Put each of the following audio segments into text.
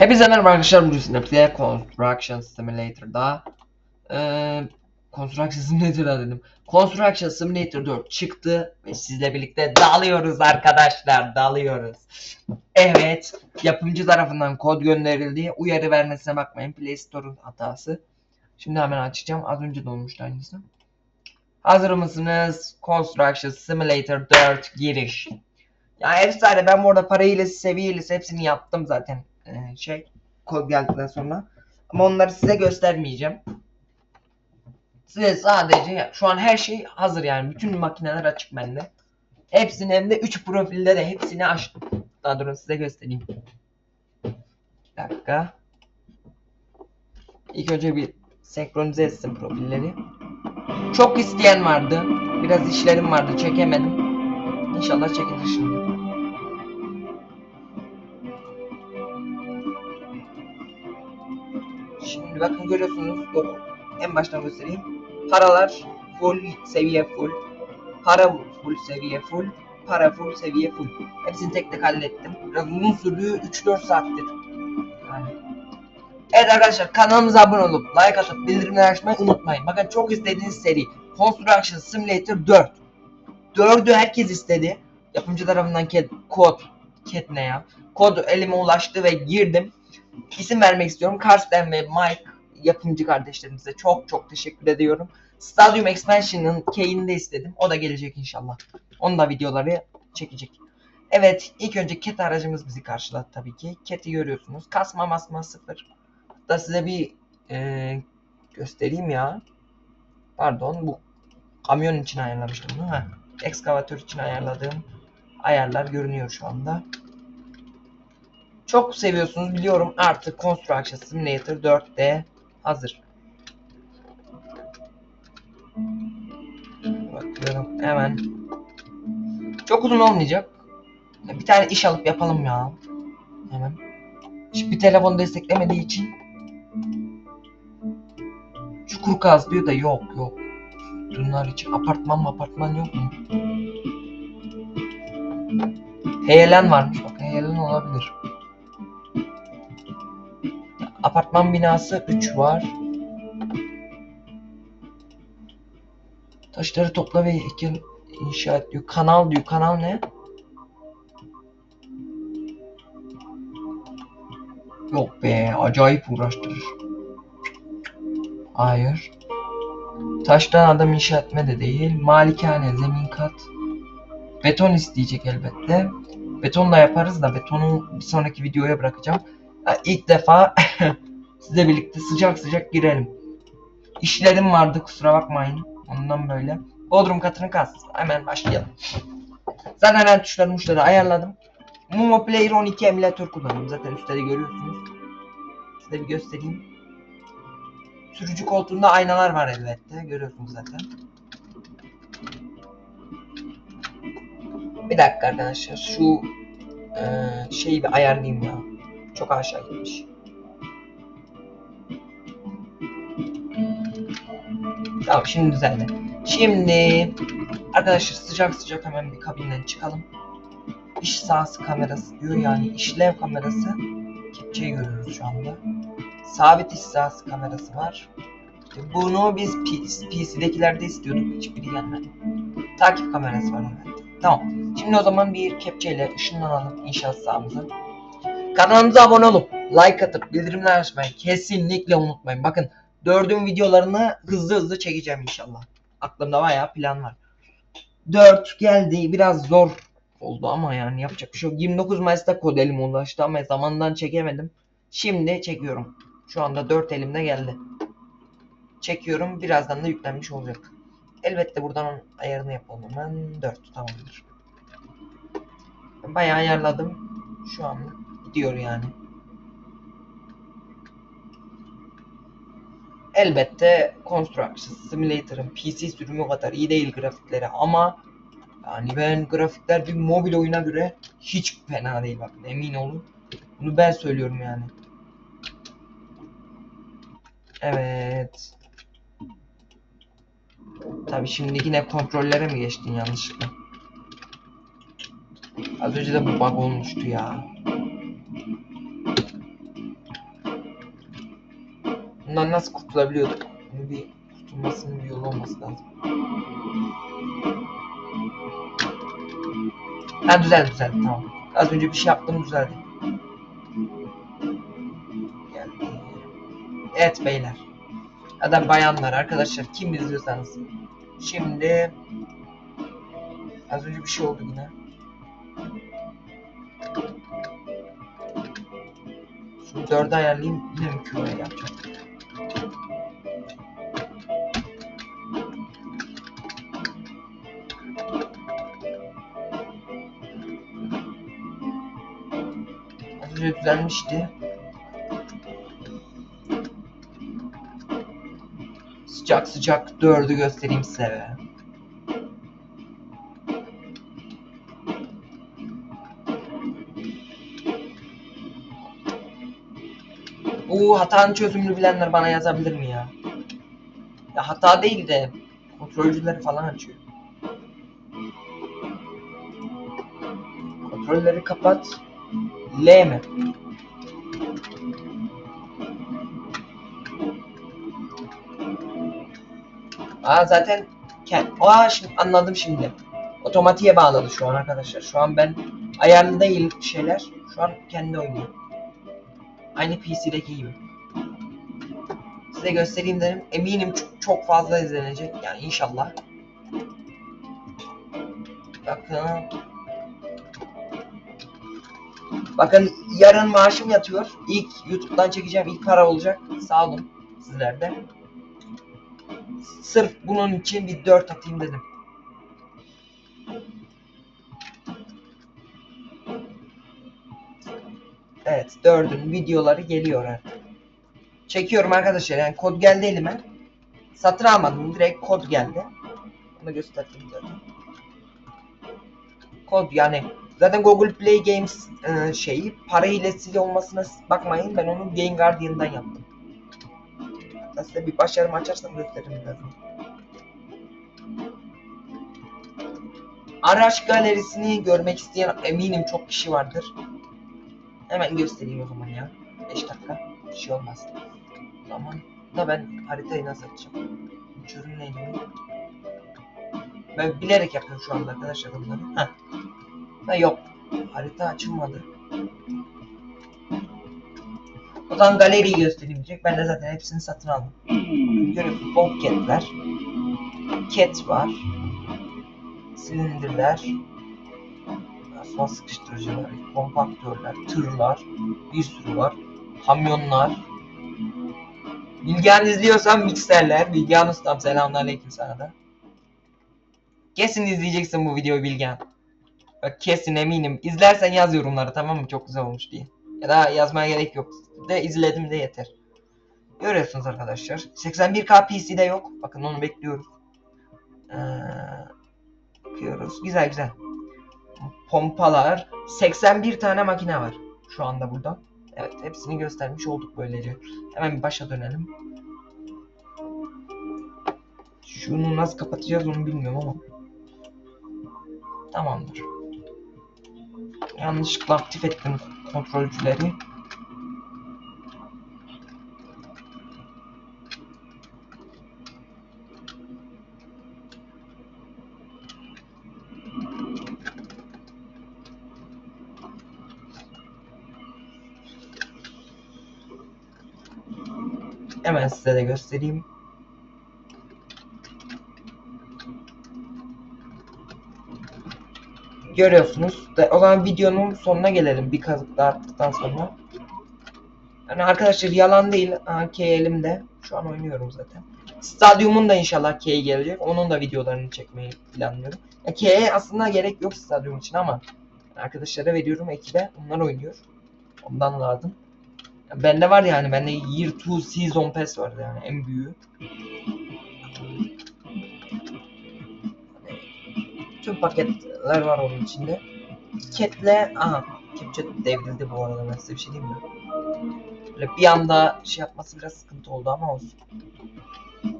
Hepinize merhaba arkadaşlar bugün Snap'te Construction Simulator'da eee Construction Simulator'da dedim. Construction Simulator 4 çıktı ve sizle birlikte dalıyoruz arkadaşlar dalıyoruz. Evet yapımcı tarafından kod gönderildi. Uyarı vermesine bakmayın Play Store'un hatası. Şimdi hemen açacağım az önce de olmuştu aynısı. Hazır mısınız? Construction Simulator 4 giriş. Ya efsane ben bu arada parayla seviyelisi hepsini yaptım zaten ee, şey kod geldikten sonra. Ama onları size göstermeyeceğim. Size sadece şu an her şey hazır yani bütün makineler açık bende. Hepsini hem de 3 profilde de hepsini açtım. Daha durun size göstereyim. Bir dakika. İlk önce bir senkronize etsin profilleri. Çok isteyen vardı. Biraz işlerim vardı çekemedim. İnşallah çekilir şimdi. Şimdi bakın görüyorsunuz. Yok. En baştan göstereyim. Paralar full seviye full. Para full seviye full. Para full seviye full. Hepsini tek tek hallettim. Biraz uzun sürdü. 3-4 saattir. Yani. Evet arkadaşlar kanalımıza abone olup like atıp bildirimleri açmayı unutmayın. Bakın çok istediğiniz seri Construction Simulator 4. 4'ü herkes istedi. Yapımcı tarafından ket, kod ket ne ya? Kod elime ulaştı ve girdim. İsim vermek istiyorum. Karsten ve Mike yapımcı kardeşlerimize çok çok teşekkür ediyorum. Stadium Expansion'ın key'ini de istedim. O da gelecek inşallah. Onun da videoları çekecek. Evet ilk önce Cat aracımız bizi karşıladı tabii ki. Cat'i görüyorsunuz. Kasma masma sıfır. Hatta size bir eee, göstereyim ya. Pardon bu kamyon için ayarlamıştım. Heh. Ekskavatör için ayarladığım ayarlar görünüyor şu anda. Çok seviyorsunuz biliyorum artık Construction Simulator 4'te hazır. Bakıyorum hemen. Çok uzun olmayacak. Bir tane iş alıp yapalım ya. Hemen. Hiçbir telefon desteklemediği için. Çukur kaz diyor da yok yok. Bunlar için apartman apartman yok mu? Heyelan varmış bak heyelan olabilir. Apartman binası 3 var. Taşları topla ve heykel inşa et diyor. Kanal diyor. Kanal ne? Yok be. Acayip uğraştırır. Hayır. Taştan adam inşa etme de değil. Malikane, zemin kat. Beton isteyecek elbette. Betonla yaparız da betonu bir sonraki videoya bırakacağım. İlk defa sizle birlikte sıcak sıcak girelim. İşlerim vardı kusura bakmayın. Ondan böyle. Bodrum katını kas. Hemen başlayalım. Zaten ben tuşları muşları ayarladım. Momo Player 12 emülatör kullanıyorum. Zaten üstte görüyorsunuz. Size bir göstereyim. Sürücü koltuğunda aynalar var elbette. Görüyorsunuz zaten. Bir dakika arkadaşlar. Şu eee, şeyi bir ayarlayayım ya. Çok aşağı gitmiş. Tamam şimdi düzeldi. Şimdi arkadaşlar sıcak sıcak hemen bir kabinden çıkalım. İş sahası kamerası diyor yani işlev kamerası. Kepçeyi görüyoruz şu anda. Sabit iş sahası kamerası var. Bunu biz PC'dekilerde istiyorduk. Hiçbiri gelmedi. Takip kamerası var evet. Tamam. Şimdi o zaman bir kepçeyle ışınlanalım inşaat sahamıza. Kanalımıza abone olup like atıp bildirimler açmayı kesinlikle unutmayın. Bakın dördün videolarını hızlı hızlı çekeceğim inşallah. Aklımda bayağı plan var. 4 geldi. Biraz zor oldu ama yani yapacak bir şey yok. 29 Mayıs'ta kod elime ulaştı ama zamandan çekemedim. Şimdi çekiyorum. Şu anda 4 elimde geldi. Çekiyorum. Birazdan da yüklenmiş olacak. Elbette buradan ayarını yapalım hemen. 4 tamamdır. Bayağı ayarladım. Şu an gidiyor yani. Elbette Construction Simulator'ın PC sürümü kadar iyi değil grafikleri ama yani ben grafikler bir mobil oyuna göre hiç fena değil bakın emin olun. Bunu ben söylüyorum yani. Evet. Tabi şimdi yine kontrollere mi geçtin yanlışlıkla? Az önce de bu bug olmuştu ya. Bundan nasıl kurtulabiliyorduk? Bunun bir kurtulmasının bir yolu olması lazım. Ha düzeldi düzeldi tamam. Az önce bir şey yaptım düzeldi. Evet beyler. Ya da bayanlar arkadaşlar kim izliyorsanız. Şimdi az önce bir şey oldu yine. Şunu dörde ayarlayayım yine mi küre yapacağım? Önce düzelmişti. Sıcak sıcak dördü göstereyim size. Bu hatanın çözümünü bilenler bana yazabilir mi ya? Ya hata değil de kontrolcüleri falan açıyor. Kontrolleri kapat. L? Aa zaten kend... Aa şimdi anladım şimdi. Otomatiğe bağladı şu an arkadaşlar. Şu an ben ayarlı değil şeyler. Şu an kendi oynuyor. Aynı PC'deki gibi. Size göstereyim dedim. Eminim çok, çok fazla izlenecek. Yani inşallah. Bakın. Bakın yarın maaşım yatıyor. İlk YouTube'dan çekeceğim ilk para olacak. Sağ olun sizlerde. Sırf bunun için bir 4 atayım dedim. Evet, dördün videoları geliyor artık. Çekiyorum arkadaşlar. Yani kod geldi elime. Satın almadım. Direkt kod geldi. Onu gösterdim zaten. Kod yani zaten Google Play Games e, şeyi para hilesiz olmasına bakmayın. Ben onu Game Guardian'dan yaptım. Hatta size bir başarımı açarsam gösteririm birazdan. Araç galerisini görmek isteyen eminim çok kişi vardır. Hemen göstereyim o zaman ya. 5 dakika. Bir şey olmaz. O zaman da ben haritayı nasıl açacağım? Uçurum neydi? Ben bilerek yapıyorum şu anda arkadaşlar bunları. Heh. Ha yok. Harita açılmadı. O zaman galeriyi göstereyim diyecek. Ben de zaten hepsini satın aldım. Bakın görüyorsunuz. Bobcat'ler. Cat var. Silindirler. Asfalt sıkıştırıcılar, kompaktörler, tırlar, bir sürü var. Kamyonlar. Bilgehan izliyorsan mikserler. Bilgehan ustam selamünaleyküm sana da. Kesin izleyeceksin bu videoyu Bilgehan. Kesin eminim. İzlersen yaz yorumlara tamam mı? Çok güzel olmuş diye. Ya da yazmaya gerek yok. De izledim de yeter. Görüyorsunuz arkadaşlar. 81K PC'de yok. Bakın onu bekliyoruz. Ee, bakıyoruz. Güzel güzel. Pompalar. 81 tane makine var. Şu anda burada. Evet hepsini göstermiş olduk böylece. Hemen bir başa dönelim. Şunu nasıl kapatacağız onu bilmiyorum ama. Tamamdır. Yanlışlıkla aktif ettim kontrolcüleri. Hemen size de göstereyim. Görüyorsunuz. O zaman videonun sonuna gelelim bir kazık daha attıktan sonra. Yani arkadaşlar yalan değil. Aha, K elimde. Şu an oynuyorum zaten. Stadyumun da inşallah K gelecek. Onun da videolarını çekmeyi planlıyorum. Ya, K'ye aslında gerek yok stadyum için ama arkadaşlara veriyorum ekibe. Onlar oynuyor. Ondan lazım. Ya bende var yani bende Year 2 Season Pass var yani en büyüğü. Tüm paketler var onun içinde. Cat'le aha Capture devrildi bu arada ben size bir şey diyeyim mi? Böyle bir anda şey yapması biraz sıkıntı oldu ama olsun.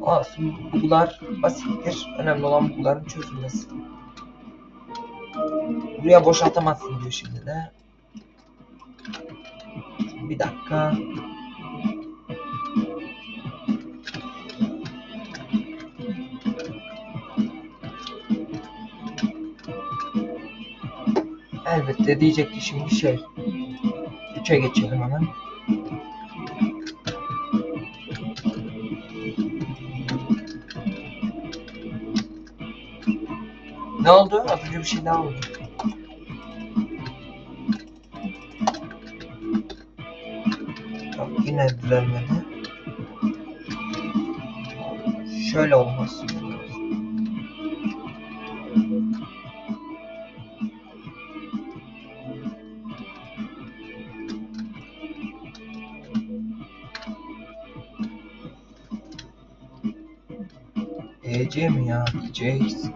Olsun buglar basittir. Önemli olan bugların çözülmesi. Buraya boşaltamazsın diyor şimdi de. Bir dakika. Elbette diyecek ki şimdi şey. 3'e geçelim hemen. Ne oldu? Az önce bir şey daha oldu. Yok yine düzelmedi. Şöyle olmaz. EC mi ya? ECX.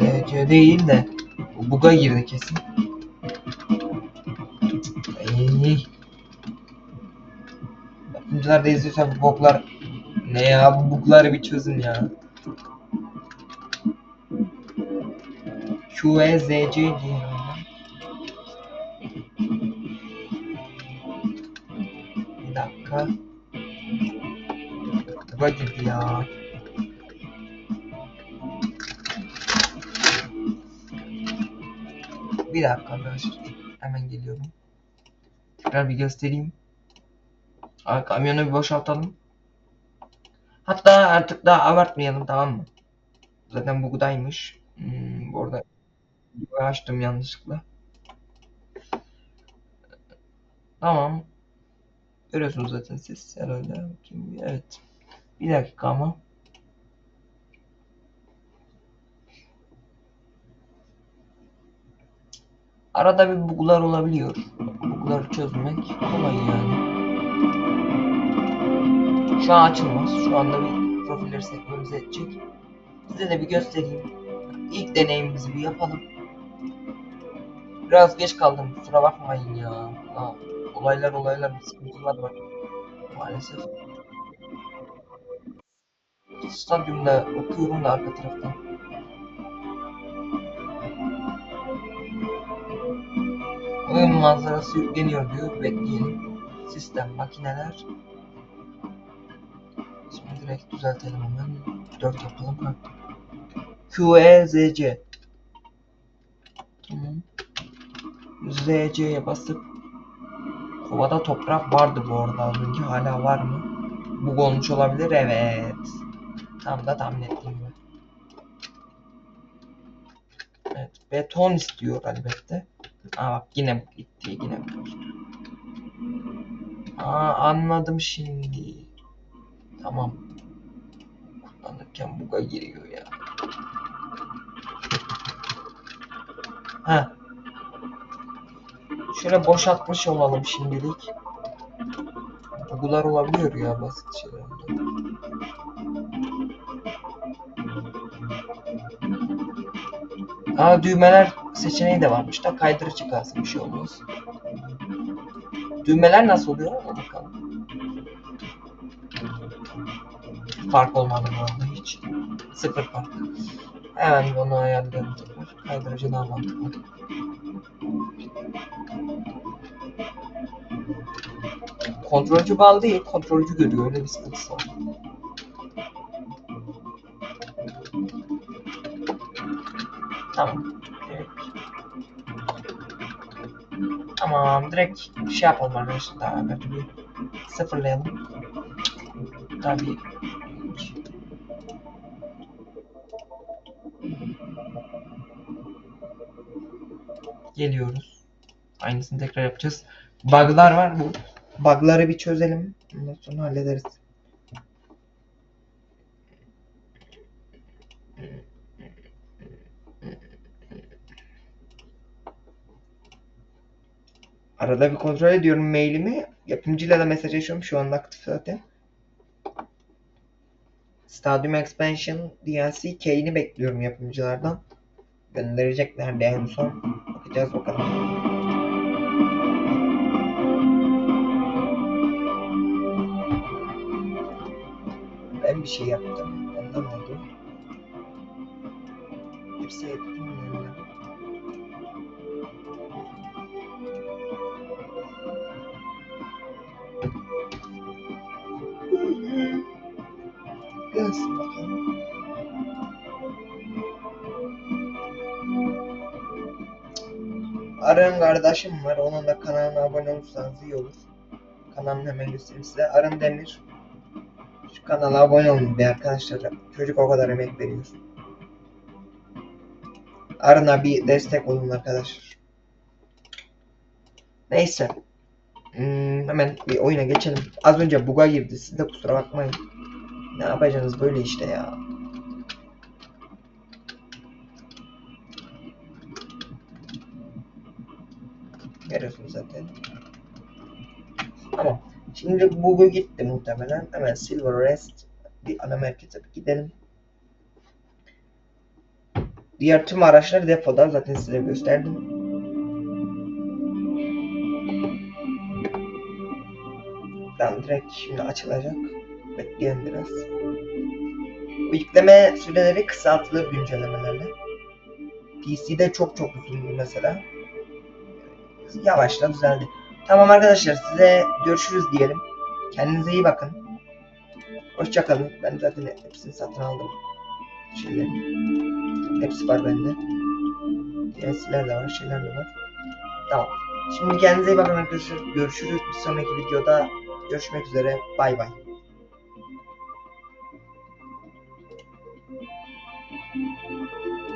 EC değil de bu buga girdi kesin. Ay. Yapımcılar da izliyorsa bu boklar ne ya bu bugları bir çözün ya. QEZC diyelim. Bir dakika. Bir dakika arkadaşlar. Hemen geliyorum. Tekrar bir göstereyim. Kamyonu bir boşaltalım. Hatta artık daha abartmayalım tamam mı? Zaten bug'daymış. Hmm, bu arada açtım yanlışlıkla. Tamam. Görüyorsunuz zaten siz herhalde. Evet. Bir dakika ama. Arada bir bug'lar olabiliyor. Bug'ları çözmek kolay yani. Şu an açılmaz. Şu anda bir profilleri sekmemize edecek. Size de bir göstereyim. İlk deneyimimizi bir yapalım. Biraz geç kaldım. Kusura bakmayın ya. Aa, olaylar olaylar sıkıntılar var. Maalesef. Stadyumda bakıyorum da arka taraftan. Oyun manzarası yükleniyor diyor. Bekleyelim. Sistem, makineler. Şimdi direkt düzeltelim hemen. 4 yapalım. Ha. QEZC. Tamam. ZC'ye basıp Kovada toprak vardı bu arada az önce. Hala var mı? Bug olmuş olabilir. Evet. Tam da tahmin ettiğim gibi. Evet. Beton istiyor elbette. Aa bak yine gitti. Yine. Aa anladım şimdi. Tamam. Kullanırken buga giriyor ya. Ha. Şöyle boşaltmış olalım şimdilik. Buglar olabiliyor ya basit şeylerde. Aa düğmeler seçeneği de varmış da kaydırı çıkarsın bir şey olmaz. Düğmeler nasıl oluyor ona bakalım. Fark olmadı bu arada hiç. Sıfır fark. Hemen onu ayarlayalım tekrar. Kaydırıcı daha mantıklı. Kontrolcü bağlı değil, kontrolcü görüyor. Öyle bir sıkıntısı var. Tamam. Tamam, direkt şey yapalım arkadaşlar. Daha kötü bir sıfırlayalım. Tabii. Geliyoruz. Aynısını tekrar yapacağız. Bug'lar var bu. Bug'ları bir çözelim. Ondan sonra hallederiz. Arada bir kontrol ediyorum mailimi. Yapımcıyla da mesajlaşıyorum. Şu anda aktif zaten. Stadium Expansion DLC key'ini bekliyorum yapımcılardan. Gönderecekler de en son. Bakacağız bakalım. Ben bir şey yaptım. Ondan oldu. Hepsi ettim ederiz. Arın kardeşim var. Onun da kanalına abone olursanız iyi olur. Kanalını hemen göstereyim size. Arın Demir. Şu kanala abone olun be arkadaşlar. Çocuk o kadar emek veriyor. Arın'a bir destek olun arkadaşlar. Neyse. Hmm, hemen bir oyuna geçelim. Az önce buga girdi. Siz de kusura bakmayın. Ne yapacaksınız böyle işte ya. Görüyorsunuz zaten. Tamam. Şimdi bugu gitti muhtemelen. Hemen Silver Rest bir ana merkeze bir gidelim. Diğer tüm araçlar depoda. Zaten size gösterdim. Tamam direkt şimdi açılacak. Bekleyin biraz. Yükleme süreleri kısaltılır güncellemelerle. PC'de çok çok uzundu mesela. Yavaşla düzeldi. Tamam arkadaşlar size görüşürüz diyelim. Kendinize iyi bakın. Hoşçakalın. Ben zaten hepsini satın aldım. Şeylerin. Hepsi var bende. DLC'ler de var, şeyler de var. Tamam. Şimdi kendinize iyi bakın arkadaşlar. Görüşürüz. Bir sonraki videoda görüşmek üzere. Bay bay.